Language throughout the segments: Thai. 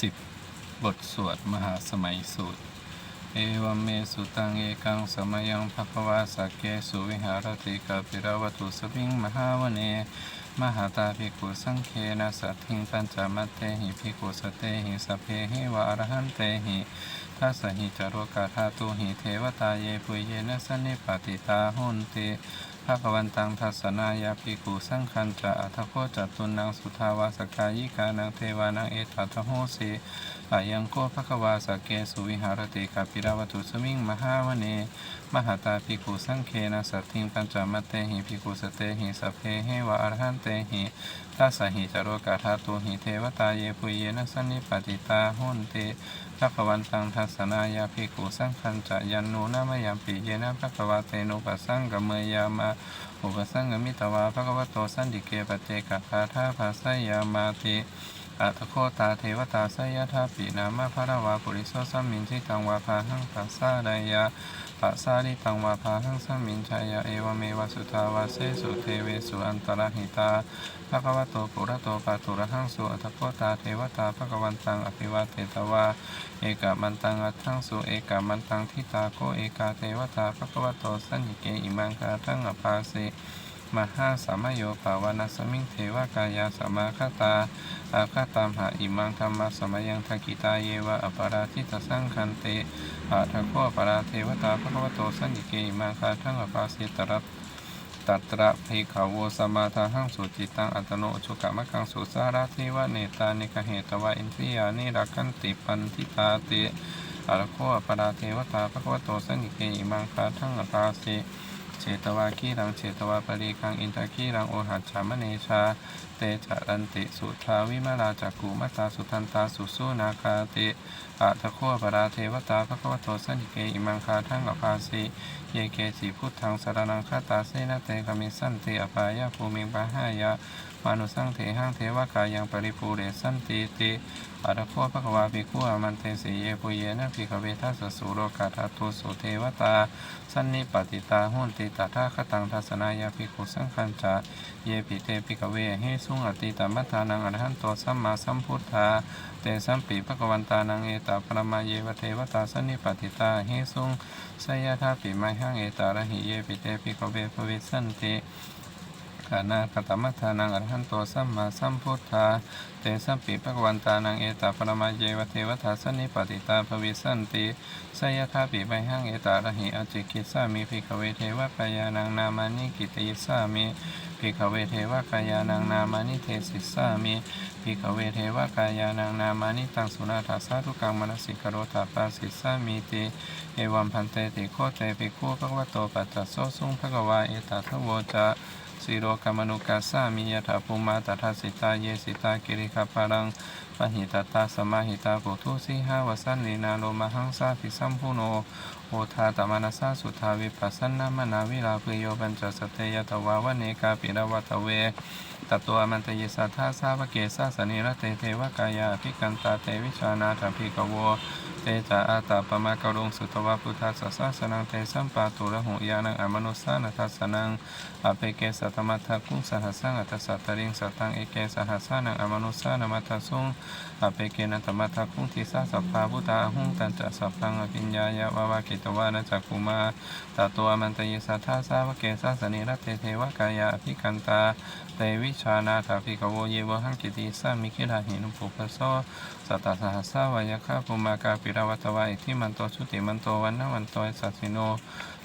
สิบบทสวดมหาสมัยสูตร เอวเมสุตังเอกังสมยังภควาสักเกสุวิหารติกาปิราวัตุสวิงมหาวเน มหาตาภิกขุสังเคนะสัตถิงปัญจมัตเตหิภิกขุสเตหิสพเพหิวะอรหันเตหิทัสหิจโรกาธาตุหิเทวตาเยปุเยนะสนนิปติตาหุนติภะคะวันตังทัสนายาภิกุสังคันจะอัทโคจัตตุนังสุทาวาสกายิกานังเทวานังเอตัทโหสี อายังโกภะคะวาสักเกสุวิหารติกาปิรวัตุสมิงมหาวเน มหาตาภิกุสังเคนะสัตถิงปัญจมัตเตหิภิกุสเตหิสัพเพหิวะอรหันเตหิทัสหิจโรกาธาตุหิเทวตาเยปุเยนะสันนิปติตาหุนติภะควันตังทัสนายาภิกุสังคันจะยันโนนามยัมปิเยนะภะควะเตโนปัสสังกเมยามาอุปสังกมิตวาภะควโตสันติเกปเจกะคาธาภาสยามาติ อัตโคตาเทวตาสยทาปินามาภรวาปุริโสสัมมินทิตังวาภาหังปัสสาดายาปัสสาริตังวาภาหังสัมมินชายาเอวเมวสุทาวาเสสุเทเวสุอันตรหิตาภะคะวะโตปุระโตปาตุระหังสุอัตโคตาเทวตาภะควันตังอภิวาเทตวาเอกามันตังอัตถังสุเอกามันตังทิตาโกเอกาเทวตาภะคะวะโตสัญญิเกอิมังคาทังอภาสิ มหาสามโยภาวนาสมิงเทวกายาสมาคตาอาคาตามหาอิมังธรรมะสมัยยังทักิตาเยวะอปาราทิตสังคันเตอาทะโคปาราเทวตาภควโตสัญญิเกอิมังคาทั้งอปาสิตรัตตัตระภิกขาวโสมาทาหังสุจิตังอัตโนชุกะมะกังสุสาราทิวะเนตานิกเหตวะอินทรียานิรักขันติปันทิตาเตอาทะโคปาราเทวตาภควโตสัญญิเกอิมังคาทั้งอปาสิ เจตวาคีรังเจตวาปรีคังอินทาคีรังโอหัตฉามเนชา เตจารันติสุทาวิมาลาจักกูมัตตาสุทันตาสุสุนาคาติอาทะโคปราเทวตาภควโตสัญญิเกอิมังคาทั้งอภาสีเยเกสีพุทธังสารนังคาตาเสนาเตกมิสันติอปายาภูมิงปะหายา มานุสังเถหังเทวกายังปริภูเรสันติติอาทะโคภควาภิกขุอามันเตสีเยปุเยนะภิกขเวทัสสุโรกาธาตุสุเทวตา สันนิปติตาหุนติตถาคตังทัสนายาภิกขุสังคัญจาเยปิเตปิกเวเฮสุงอติตามัฏฐานังอรหันโตสัมมาสัมพุทธาเตสัมปีภควันตานังเอตาปรมาเยวเทวตาสนนิปติตาเฮสุงสยธาปิไมหังเอตาระหิเยปิเตปิกเวภเวสันติ ขานาคตมัฏฐานังอรหันโตสัมมาสัมพุทธาเตสัมปีภควันตานังเอตาปรมาเยวเทวตาสนนิปติตาภเวสันติสยธาปิไมหังเอตาระหิอจิกิสสามิภิกขเวเทวกายานังนามานิกิติสสามิภิกขเวเทวกายานังนามานิเทศิสสามิภิกขเวเทวกายานังนามานิตังสุนาถาสาธุกังมนสิกโรธาปาสิสสามิติเอวัมพันเตติโคเตภิกขุภควโตปัจจสโสสุงภควาเอตาทัพโวจะ สิโรกามนุกัสสามิยถาภูมาตถาสิตาเยสิตากิริคาปารังปหิตตาสมาหิตาปุถุสิหาวสันลีนาโลมหังสาภิสัมพุโนโอทาตมานัสาสุทาวิปัสสนามนาวิลาภโยปัญจสเตยตวาวเนกาปิรวัตเวตตัวมันตยิสัทธาสาวเกสาสนิรเตเทวกายาภิกันตาเตวิชานาถภิกโว เตจาอาตาปมากรงสุตวะพุทธาสสสนังเตสัมปาตุระหุยานังอมนุสานัทสนังอเปเกสัตมัทธกุงสหัสสังอัตสัตตริงสัตตังเอเกสหัสสานังอมนุสานามัทสุงอเปเกนัตมัทธคุงทิสาสัพพาพุทธาหุงตันจะสัพพังอภิญญายาวาวากิตวานะจักกุมาตาตัวมันตยิสัทธาสาวเกสาสนิรเตเทวกายาภิกันตาเตวิชานาถาภิกโวเยวหังกิติสามิคิลาหินุปุปโสสัตตสหัสสาวายคาภูมากาปิิราวัตวาอิทิมันโตชุติมันโตวันนวันโตสัสสิโน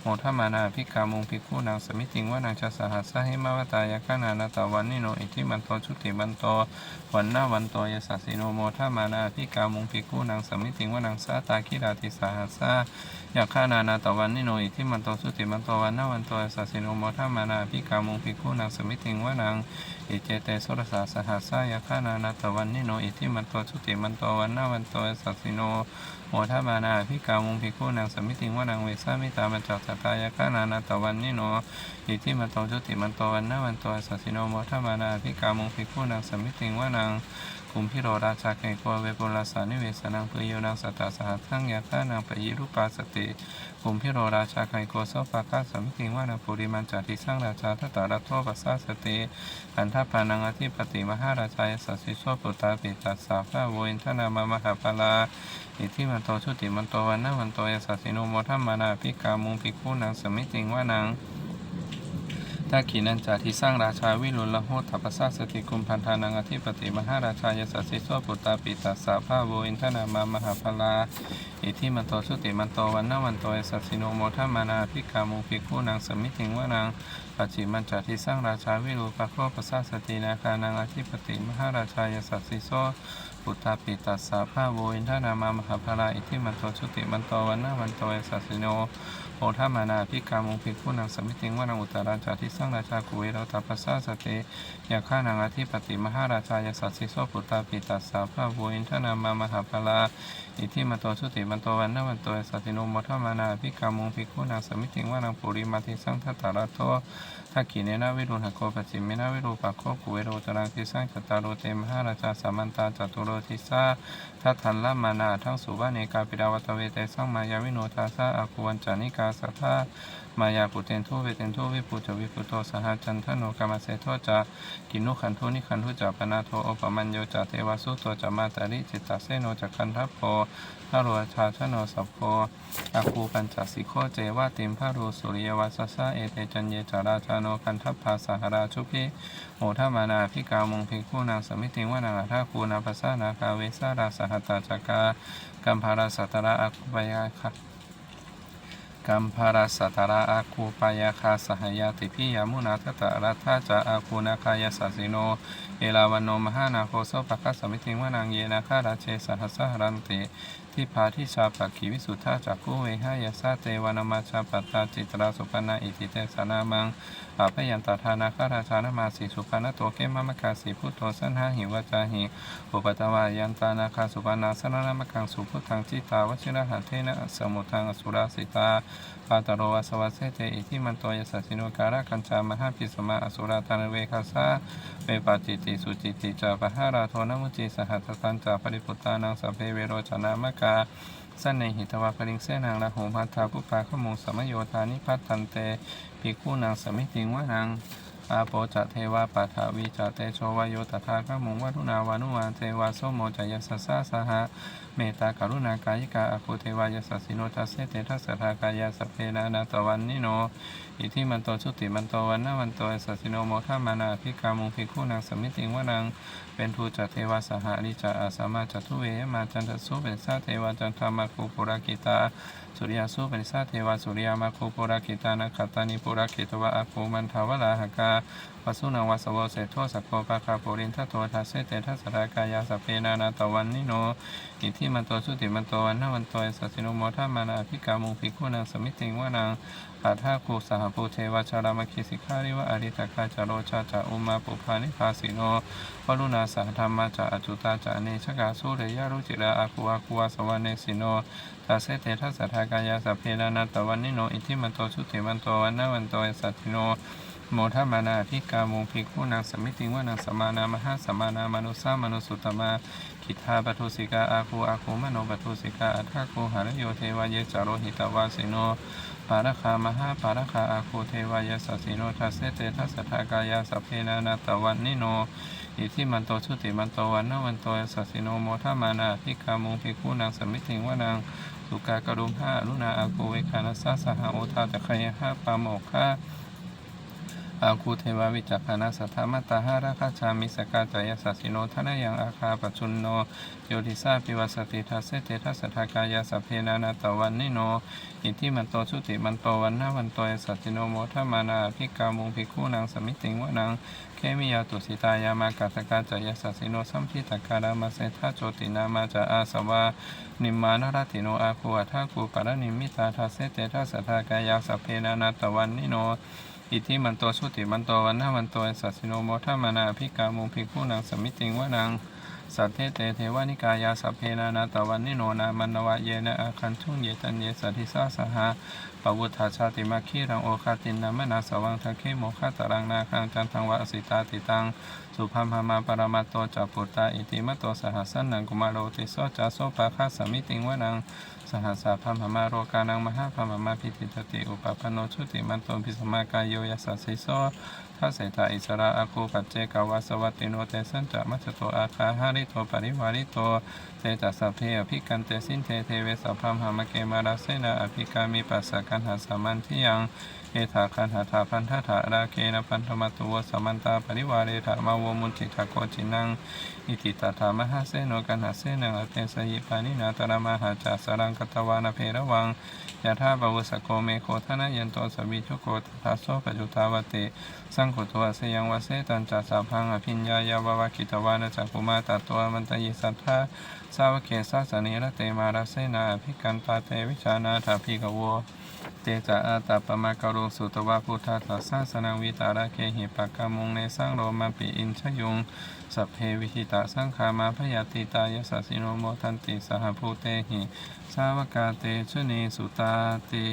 โมทมานาภิกามุงภิกขุนางสมิติงว่านางชาสหัสหิมาวตายาคานานาตวันนิโนอิทิมันโตชุติมันโตวันนวันโตยสัสสิโนโมทมานาภิกามุงภิกขุนางสมิติงว่านางสาตาคิราติสหัสยาคานานาตวันนิโนอิทิมันโตชุติมันโตวันนวันโตสัสสิโนโมทมานาภิกามุงภิกขุนางสมิติงว่านางอิเจเตสุรสาสหัสยาคานานาตวันนิโนอิทิมันโตชุติมันโตวันนวันโตสัสสิโน โอทามานาพิกามุงพิกขุนางสมิติงวานางเวสามิตามัจจตตายกานานาตวันนิโนอิทิมันโตจุติมันโตวันนาวันโตสัสิโนโมทามานาพิกามุงพิกขุนางสมิติงวานาง ภูมิพิโรราชาไกโกเวปุลาสานิเวสนังปุโยนังสัตตาสหัทั้งยาคานังปยิรูปาสติภูมิพิโรราชาไกโกโสปาคาสัมมิติงวานังปุริมันจาติสร้างราชาทัตตารัตโทปัสสาสติอันทปานังอธิปติมหาราชายสัสสิโสปุตตาปิตัสสาพระโวินทนามามหาปลาอิทิมันโตชุติมันโตวันนะวันโตยสัสสิโนโมทัมมานาภิกามุงภิกขุนังสมมิติงวานัง ถ้าขีนันจาที่สร้างราชาวิรุลโหทัพสาสติกุมพันธานังอธิปติมหาราชายสัสสิโสปุตตาปิตัสสะภาโวอินทนามามหาพลา อิทิมันโตชุติมันโตวันนาวันโตสัสสิโนโมทัมมานาภิกามุภิกขุนางสมิติงวานางปัจิมันจาที่สร้างราชาวิรุปะโคปสาสตินาคานังอธิปติมหาราชายสัสสิโสปุตตาปิตัสสะภาโวอินทนามามหาพลา อิทิมันโตชุติมันโตวันนาวันโตสัสสิโนโอทามานาพิกามุภิกขุนังสมิติงวานังอุตตราจาที่สร้างราชากุเวราตาปัสสาสติยาข้านังอธิปติมหาราชายสัสสิโสปุตตาปิตัสสาภาโวอินทนามามหาพลาอิทิมันโตชุติมันโตวันนวันโตสัติโนโมทามานาพิกามุภิกขุนังสมิติงวานังปุริมาทิสังทัตตาระโตทักขิเนนาวิรุณหโกปจิมเมนาวิรูปะโคกุเวโรจรังทิสังจัตตารโรเตมหาราชาสามันตาจตุโรทิสาทัตถันละมานาทั้งสุวาเนกาปิดาวัตเวเตสังมายาวิโนทาสาอาคุวันจานิกาสัทธามายาปุเตนทุเวเตนทุวิปุจวิปุโตสหจันทโนกามาเสโทจากินุขันทุนิขันทุจาปนาโทโอปมัญโยจาเทวสุตัวจามาตาริจิตตาเสโนจักขันทัพโพพระโรชาชโนสัพโพอาคูปัญจสิโคเจวาติมพระโรสุริยวาสสะเอเตจันเยจาราชาโนคันทัพพาสหราชุพิโอทามานาพิกามงพิคูนางสมิติงวานาทาคูนาภาษานาคาเวสาราสหัตตาจักากัมภาราสัตระอาคุปยาคะ กัมภาราสัตระอาคูปยาคาสหายาติพิยามุนาทตะรัตถาจะอาคูนาคายสัสสิโนเอลาวันโนมหานาโคโสปะคัสสมิติงวานางเยนาคาราเชสหัสสหรันติทิพาทิชาปักขีวิสุทธาจักกุเวหายาสาเตวานามาชาปัตตาจิตราสุปนาอิติเตสนามังอาพยันตทานาคาราชานามาสีสุปนาโตเกมะมะกาสีพุทโธสันหาหิวจาหิอุปตวายันตานาคาสุปนาสนานามะกังสุพุทธังจิตาวชิระหันเทนะสมุทังอสุราสิตาปาตโรวาสวัสเสเตอิทิมันโตยสัสสิโนการะกัญจามหาปิสมาอสุราตานเวคาสาเวปาจิตติสุจิติจาปะหาราโทนมุจิสหัตตันจาปริปุตตานังสัพเพเวโรจนามะกาสันในหิตวาปริงเสนางละโหมัทธาปุปาขโมงสมโยธานิพัตันเตภิกขุนางสมิติงวานังอาโปจะเทวาปัทวีจะเตโชวายโยตถาคมุงวัตุนาวานุวาเทวาโสโมจยสัสสะสหะเมตตากรุณากายิกาอโคเทวายสัสสิโนทัสเสเตทัสสะทากายาสเพนานาตวันนิโนอิทิมันโตชุติมันโตวันนาวันโตสัสสิโนโมทามานาภิกามุงภิกขุนางสมิติงวานังเป็นทูจเทวาสหาริจาอาสามาจัตุเวยมาจันทสุเป็นสาเทวาจันทามาคุปุรากิตาสุริยสุเป็นสาเทวาสุริยามาคุปุรากิตานาคตานิปุรากิตวะอาคูมันทาวลาหกาวสุนังวาสวเสโทสัพโพปะคาปุรินทัตโททัสเสเตทัสสะทากายาสเพนานาตวันนิโนอิทิมันโตชุติมันโตวันนาวันโตสัสสิโนโมทามานาภิกามุงภิกขุนางสมิติงวานาง ปัทาคูสหปูเทวชารามคิสิการิวะอริตกาจโรชาจาอุมาปุพานิพาสิโนวรุณาสหธรรมาจาอจุตาจาเนชกาสุเรยารุจิระอาคูอาคูวาสวาเนสิโนตาเสเตทัสสะทากายาสพเพนานาตวันนิโนอิทิมันโตชุติมันโตวันนาวันโตสัสสิโน โมทมานาภิกามุงภิกุนางสมิติงวานางสมานามหาสมานามนุสามนุสุตตมาคิทาปทุสิกาอาคูอาคูมโนปทุสิกาอัฏฐาคูหารโยเทวายจาโรหิตวาสิโนปาระคามหาปาระคาอาคูเทวายสัสสิโนทัสเสเตทัสสะทากายาสัพเพนานาตวันนิโนอิทิมันโตชุติมันโตวันนวันโตสัสสิโนโมทมานาภิกามุงภิกุนางสมิติงวานางสุกากรุมห้าลุนาอาคูเวคานาสาสหโอทาตะคยห้าปามโอคา อาคูเทวาวิจักขานาสัทธามาตาหาราคาชามิสกาจายสัสสิโนทนายังอาคาปัจจุนโนโยติสาปิวสติทัสเสเตทัสสทากายาสัพเพนานาตวันนิโน อิทิมันโตชุติมันโตวันนาวันโตยสัสิโนโมทมานาภิกามุงภิกขุนางสมิติงวะนังเคมิยาตุสิตายามากาตกาจายสัสสิโนสัมพิตาการามาเสทาโจตินามาจาอาสวานิมมานรติโนอาคูอัฏฐาคูปารนิมิตาทัสเสเตทัสสทากายาสัพเพนานาตวันนิโน อิทิมันโตชุติมันโตวันนาวันโตสัสสิโนโมทมานาภิกามุงภิกขุนางสมิติงวนังสัทเทเตเทวานิกายาสัพเพนานาตวันนิโนนามันนวะเยนะอาคันชุงเยตันเยสัทิสาสหาปวุฒาชาติมาคีรังโอคาตินนามนาสวังทะเคโมคาตรังนาคังจันทังวะสิตาติตังสุพัมพมาปรมาโตจัปุตตาอิติมโตสหัสสนังกุมารโรติโสจาโสปะคาสมิติงวนัง หัสสะพัมพมาโรกานังมหาพัมพมาพิทิตติอุปปโนชุติมันโตพิสมากายโยยัสสิโสทัสเสตาอิสระอาคูปัจเจกวาสวัตติโนเตสันจะมัจโตอาคาหาริโตปริวาริโตเตจัสสเพอภิกันเตสินเทเทเวสัพพัมหามเกมาราเสนาอภิกามิปัสสะกันหาสามันที่ยัง เอถาคันหาถาพันธะถาราเคนะพันธมัตุวสมันตาปริวาเรถามาวมุนจิตาโกจินังอิติตาถามหาเสโนกันหาเสนังอเตสยิปานินาตระมหาจาสรังกตวานาเพระวังยะธาบวสโกเมโคทนะยันโตสวิชุโกตถาโสปจุทาวติสังขุตวะเสยังวะเสตันจัสสาพังอภิญญายาวาวากิตวานะจักุมาตัตัวมันตยิสัทธาสาวเกสัสเนระเตมาราเสนาอภิกันตาเตวิชานาถาภิกโว เตจะอาตาปมากะโรสุตวะพุทธาตัสสะสนังวิตาระเคหิปักกามุงเนสังโรมาปิอินชยุงสัพเพวิหิตาสังขามาพยาติตายสัสสิโนโมทันติสหภูเตหิสาวกาเตชะเนสุตาติ